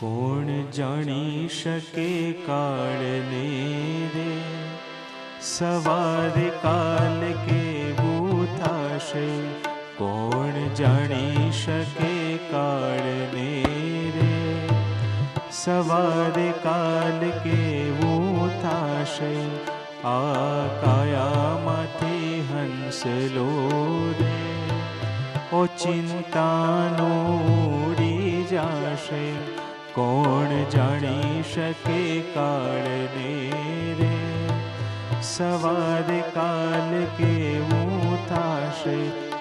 કોણ જાણી શકે કાળને રે સવારે કાલ કેવું થશે કોણ જાણી શકે કાળને રે સવારે કાલ કેવું થશે આ કાયામાંથી હંસલો રે ઓ ચિંતાનો ઉડી જાશે कौन जानी शके कालने रे सवार काल के मुताश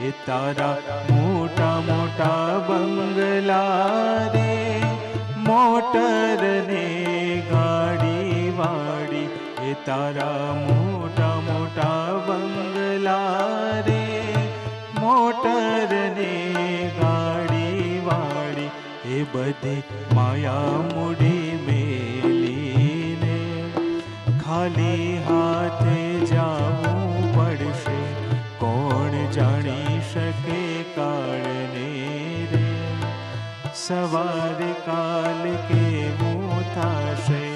ये तारा, मोटा मोटा बंगला रे। मोटर ने गाड़ी वाड़ी ये तारा, मोटा मोटा बंगला रे। मोटर ने बधी माया मुड़ी मेली ने। खाली हाथ जाऊँ पड़शे कोण जानी शके काड़ने रे। सवार काल के मुँह थाशे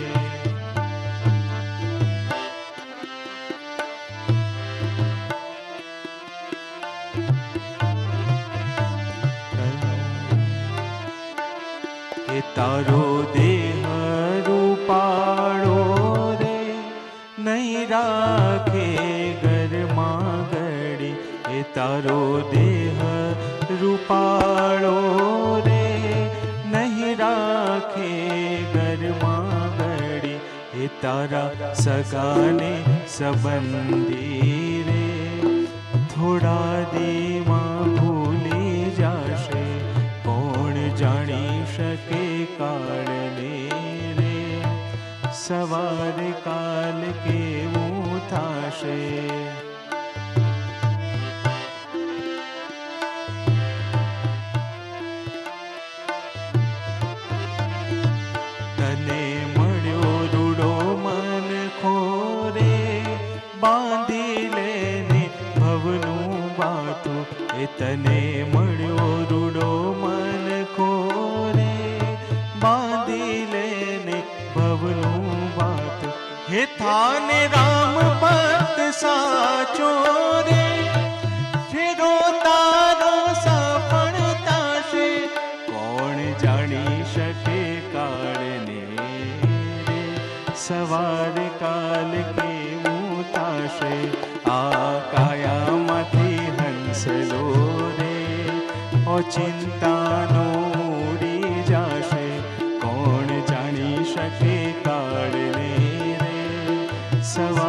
એ તારો દેહ રૂપાળો રે નહીં રાખે ઘરમાં ઘડી એ તારો દેહ રૂપાળો રે નહીં રાખે ઘરમાં ઘડી એ તારા સગાને સંબંધી રે થોડા દીમાં ભૂલી જાશે કોણ જાણી શકે કાળને રે સવાર કાલ કેવું થશે તને મળ્યો રૂડો મન राम भक्त साचो रे। फिरो तारो कौन जानी सवार काल के मुताशे। हंस लो रे। ओ चिंता नो उड़ी जाशे। कौन जानी सके कालने ಸವಾ